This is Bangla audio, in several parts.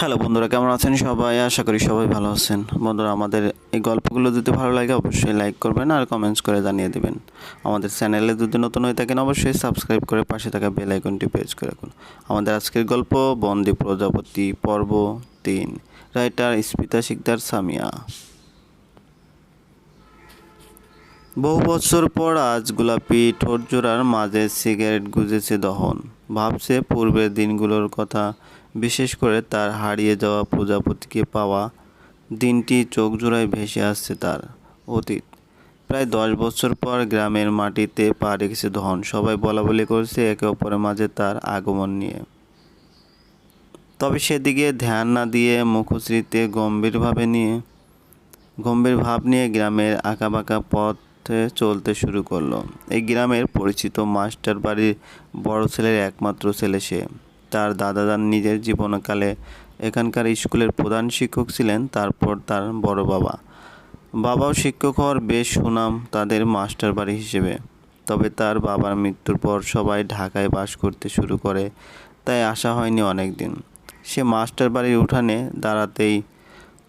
হ্যালো বন্ধুরা, কেমন আছেন সবাই? আশা করি সবাই ভালো আছেন। বন্ধুরা, আমাদের এই গল্পগুলো যদি ভালো লাগে, অবশ্যই লাইক করবেন আর কমেন্টস করে জানিয়ে দেবেন। আমাদের চ্যানেলে যদি নতুন হয়ে থাকেন, অবশ্যই সাবস্ক্রাইব করে পাশে থাকা বেল আইকনটি প্রেস করে রাখুন। আমাদের আজকের গল্প, বন্দি প্রজাপতি, পর্ব তিন। রাইটার স্মিতা শিকদার সামিয়া। বহু বছর পর আজ গোলাপি ঠোঁটজোড়ার মাঝে সিগারেট গুজেছে দহন। ভাবছে পূর্বের দিনগুলোর কথা বিশেষ করে তার হারিয়ে যাওয়া প্রজাপতিকে পাওয়া দিনটি চোখ জোড়ায় ভেসে আসছে তার অতীত। প্রায় দশ বছর পর গ্রামের মাটিতে পা রেখেছে ধন। সবাই বলা বলি করছে একে অপরের মাঝে তার আগমন নিয়ে। তবে সেদিকে ধ্যান না দিয়ে মুখশ্রীতে গম্ভীরভাবে নিয়ে, গম্ভীর ভাব নিয়ে গ্রামের আঁকাবাঁকা পথে চলতে শুরু করল। এই গ্রামের পরিচিত মাস্টার বাড়ির বড় ছেলের একমাত্র ছেলে সে। তার দাদা দাদাদার নিজের জীবনকালে এখানকার স্কুলের প্রধান শিক্ষক ছিলেন, তারপর তার বড় বাবা। বাবাও শিক্ষক হওয়ার বেশ সুনাম তাদের মাস্টার বাড়ি হিসেবে। তবে তার বাবার মৃত্যুর পর সবাই ঢাকায় বাস করতে শুরু করে, তাই আসা হয়নি অনেক দিন সে মাস্টার বাড়ির উঠানে দাঁড়াতেই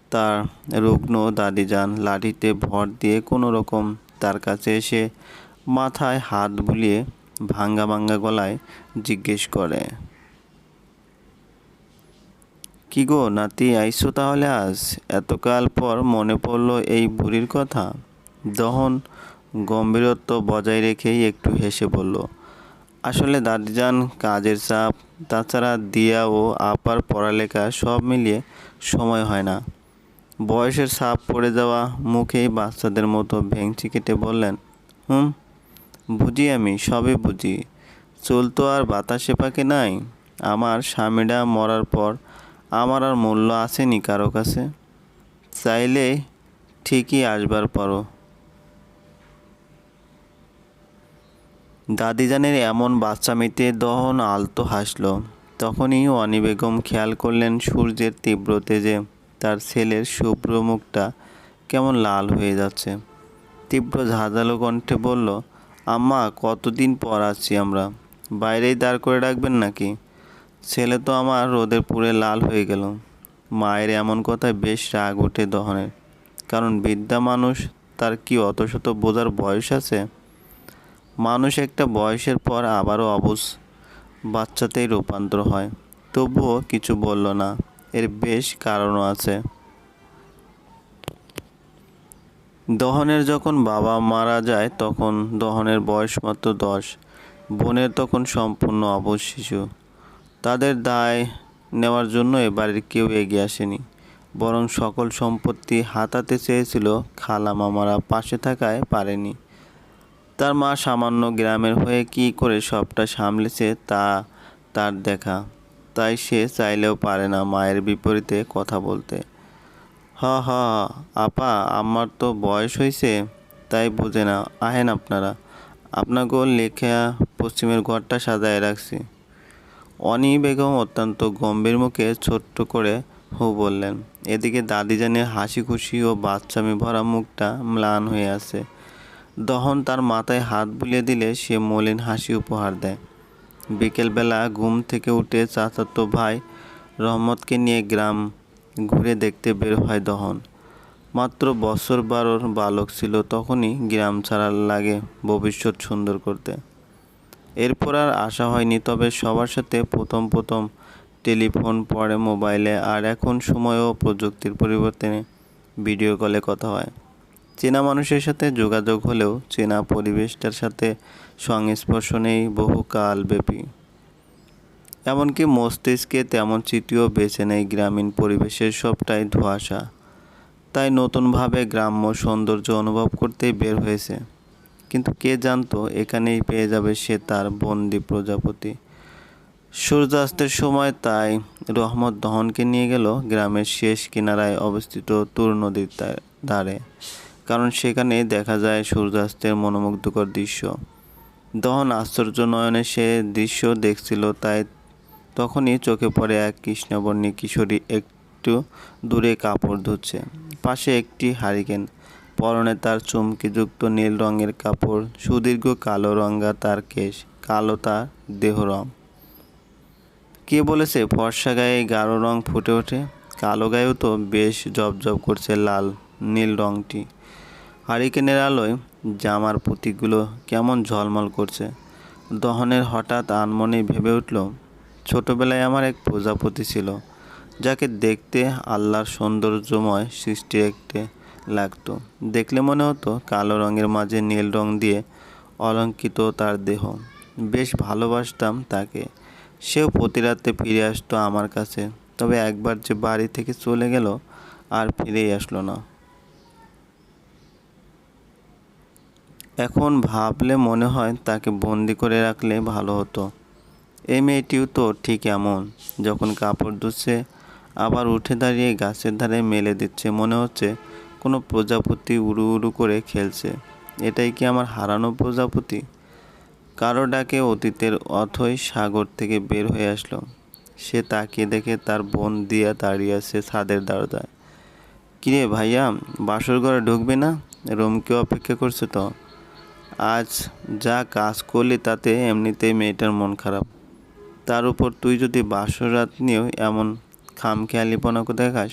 তার রুগ্ন দাদিজান লাঠিতে ভর দিয়ে কোনো রকম তার কাছে এসে মাথায় হাত বুলিয়ে ভাঙ্গা ভাঙ্গা গলায় জিজ্ঞেস করে কি গো নাতি, আইসো তাহলে আজ। এতকাল পর মনে পড়ল এই বুড়ির কথা। দহন গম্ভীরত্ব বজায় রেখেই একটু হেসে বলল, আসলে দাদিজান, কাজের চাপ, তাছাড়া দিয়া ও আপার পড়ালেখা সব মিলিয়ে সময় হয় না। বয়সের ছাপ পড়ে যাওয়া মুখেই বাচ্চাদের মতো ভেংচি কেটে বললেন, হুম, বুঝি আমি, সবই বুঝি। চুল তো আর বাতাসে পাকে নাই। আমার স্বামীরা মরার পর আমার আর মূল্য আসেনি কারও কাছে। চাইলে ঠিকই আসবার পরও দাদিজানের এমন বাচ্চা বাচ্চামিতে দহন আলতো হাসল। তখনই অনি বেগম খেয়াল করলেন সূর্যের তীব্র তেজে তার ছেলের শুভ্র মুখটা কেমন লাল হয়ে যাচ্ছে। তীব্র ঝাঁঝালো কণ্ঠে বলল, আম্মা, কতদিন পর আছি আমরা? বাইরেই দাঁড় করে রাখবেন নাকি? ছেলে তো আমার রোদে পুড়ে লাল হয়ে গেল। মায়ের এমন কথায় বেশ রাগ ওঠে দহনের। কারণ বৃদ্ধা মানুষ, তার কি অত শত বোঝার বয়স আছে? মানুষ একটা বয়সের পর আবারও অবুজ বাচ্চাতেই রূপান্তর হয়। তবুও কিছু বলল না, এর বেশ কারণও আছে। দহনের যখন বাবা মারা যায়, তখন দহনের বয়স মাত্র দশ। বোনের তখন সম্পূর্ণ অবশ শিশু। তাদের দায় নেওয়ার জন্য এ বাড়ির কেউ এগিয়ে আসেনি। বরং সকল সম্পত্তি হাতাতে চেয়েছিল খালা মামারা পাশে থাকায় পারেনি। তার মা সামান্য গ্রামের হয়ে কি করে সবটা সামলেছে তা তার দেখা। তাই সে চাইলেও পারে না মায়ের বিপরীতে কথা বলতে। হ হ, আপা, আমার তো বয়স হয়েছে তাই বোঝে না। আহেন আপনারা। আপনাকেও লেখা পশ্চিমের ঘরটা সাজায় রাখছি। অনি বেগম অত্যন্ত গম্ভীর মুখে ছোট্ট করে হু বললেন, এদিকে দাদি দাদিজানের হাসি খুশি ও বাচ্চামি ভরা মুখটা ম্লান হয়ে আছে। দহন তার মাথায় হাত বুলিয়ে দিলে সে মলিন হাসি উপহার দেয়। বিকেলবেলা ঘুম থেকে উঠে চাচাতো ভাই রহমতকে নিয়ে গ্রাম ঘুরে দেখতে বের হয় দহন। মাত্র বছর বারোর বালক ছিল, তখনই গ্রাম ছাড়া লাগে ভবিষ্যৎ সুন্দর করতে। এরপর আর আসা হয়নি, তবে সবার সাথে প্রথম প্রথম টেলিফোন, পরে মোবাইলে, আর এখন সময় ও প্রযুক্তির পরিবর্তনে ভিডিও কলে কথা হয়। চেনা মানুষের সাথে যোগাযোগ হলেও চেনা পরিবেশটার সাথে সংস্পর্শ নেই বহুকাল ব্যাপী এমনকি মস্তিষ্কে তেমন চিঠিও বেছে নেই গ্রামীণ পরিবেশের সবটাই ধোঁয়াশা। তাই নতুনভাবে গ্রাম্য সৌন্দর্য অনুভব করতেই বের হয়েছে। কিন্তু কে জানতো? এখানেই পেয়ে যাবে সে তার বন্দি প্রজাপতি। সূর্যাস্তের সময় তাই রহমত দহনকে নিয়ে গেল গ্রামের শেষ কিনারায় অবস্থিত তুর নদীর ধারে। কারণ সেখানে দেখা যায় সূর্যাস্তের মনোমুগ্ধকর দৃশ্য। দহন আশ্চর্য নয়নে সে দৃশ্য দেখছিল, তাই তখনই চোখে পড়ে এক কৃষ্ণবর্ণী কিশোরী একটু দূরে কাপড় ধুচ্ছে। পাশে একটি হারিকেন। পরনে তার চুমকিযুক্ত নীল রঙের কাপড়, সুদীর্ঘ কালো রঙা তার কেশ, কালো তার দেহ রং। কে বলেছে ফর্সা গায়ে গাঢ় রং ফুটে ওঠে? কালো গায়েও তো বেশ জবজব করছে লাল, নীল রংটি। হারিকেনের আলোয় জামার পুঁতিগুলো কেমন ঝলমল করছে। দহনের হঠাৎ আনমনে ভেবে উঠল, ছোটবেলায় আমার এক প্রজাপতি ছিল, যাকে দেখতে আল্লাহর সৌন্দর্যময় সৃষ্টি একটে লাগতো। দেখলে মনে হতো কালো রঙের মাঝে নীল রং দিয়ে অলঙ্কিত তার দেহ। বেশ ভালোবাসতাম তাকে। সেও প্রতি রাতে ফিরে আসতো আমার কাছে। তবে একবার যে বাড়ি থেকে চলে গেল আর ফিরেই আসলো না। এখন ভাবলে মনে হয় তাকে বন্দি করে রাখলে ভালো হতো। এই মেয়েটিও তো ঠিক এমন। যখন কাপড় ধুচ্ছে, আবার উঠে দাঁড়িয়ে গাছের ধারে মেলে দিচ্ছে, মনে হচ্ছে কোনো প্রজাপতি উড়ু উড়ু করে খেলছে। এটাই কি আমার হারানো প্রজাপতি? কারও ডাকে অতীতের অথই সাগর থেকে বের হয়ে আসলো। সে তাকিয়ে দেখে তার বোন দিয়া দাঁড়িয়ে আছে ছাদের দরজায়। কিরে ভাইয়া, বাসর ঘরে ঢুকবে না? রোমকে অপেক্ষা করছে তো। আজ যা কাজ করলি তাতে এমনিতেই মেয়েটার মন খারাপ। তার উপর তুই যদি বাসর রাত নিয়েও এমন খামখেয়ালিপনা দেখাস,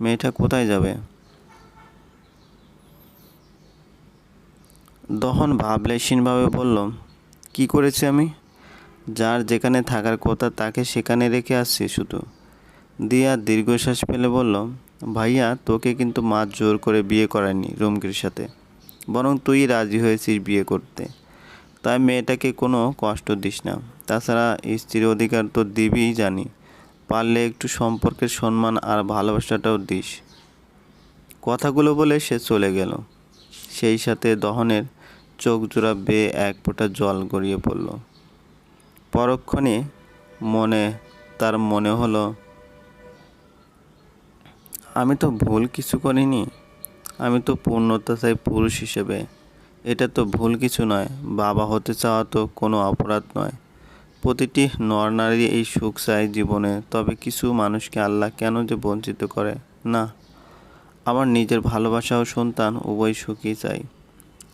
মেয়েটা কোথায় যাবে? দহন ভাবলেশীনভাবে বলল, কি করেছি আমি? যার যেখানে থাকার কথা তাকে সেখানে রেখে আসছি শুধু। দিয়া দীর্ঘশ্বাস ফেলে বলল, ভাইয়া, তোকে কিন্তু মা জোর করে বিয়ে করায়নি রুমকির সাথে। বরং তুই রাজি হয়েছিস বিয়ে করতে। তাই মেয়েটাকে কোনো কষ্ট দিস না। তাছাড়া স্ত্রীর অধিকার তো দিবিই জানি। পারলে একটু সম্পর্কের সম্মান আর ভালোবাসাটাও দিস। কথাগুলো বলে সে চলে গেল। সেই সাথে দহনের চোখ জোড়া বেয়ে এক ফোঁটা জল গড়িয়ে পড়ল। পরক্ষণে মনে, তার মনে হলো, আমি তো ভুল কিছু করিনি। আমি তো পূর্ণতা চাই পুরুষ হিসেবে। এটা তো ভুল কিছু নয়। বাবা হতে চাওয়া তো কোনো অপরাধ নয়। প্রতিটি নর নারী এই সুখ চায় জীবনে তবে কিছু মানুষকে আল্লাহ কেন যে বঞ্চিত করে? না, আমার নিজের ভালোবাসা ও সন্তান উভয় সুখী চাই।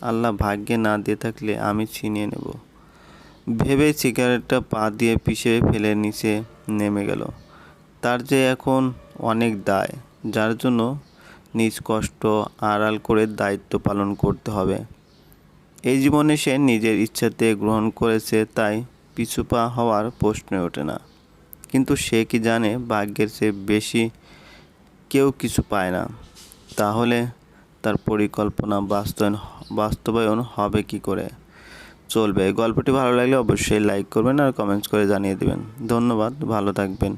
আল্লাহ ভাগ্যে না দিয়ে থাকলে আমি ছিনিয়ে নেব। ভেবে সিগারেটটা পা দিয়ে পিষে ফেলে নিচে নেমে গেল। তার যে এখন অনেক দায়, যার জন্য নিজ কষ্ট, আড়াল করে দায়িত্ব পালন করতে হবে। এই জীবনে সে নিজের ইচ্ছাতে গ্রহণ করেছে, তাই পিছুপা হওয়ার প্রশ্নই ওঠে না। কিন্তু সে কি জানে ভাগ্যের চেয়ে বেশি কেউ কিছু পায় না। তাহলে তার পরিকল্পনা বাস্তবায়ন বাস্তবায়ন হবে কি করে? চলবে। গল্পটি ভালো লাগলে অবশ্যই লাইক করবেন আর কমেন্টস করে জানিয়ে দেবেন। ধন্যবাদ। ভালো থাকবেন।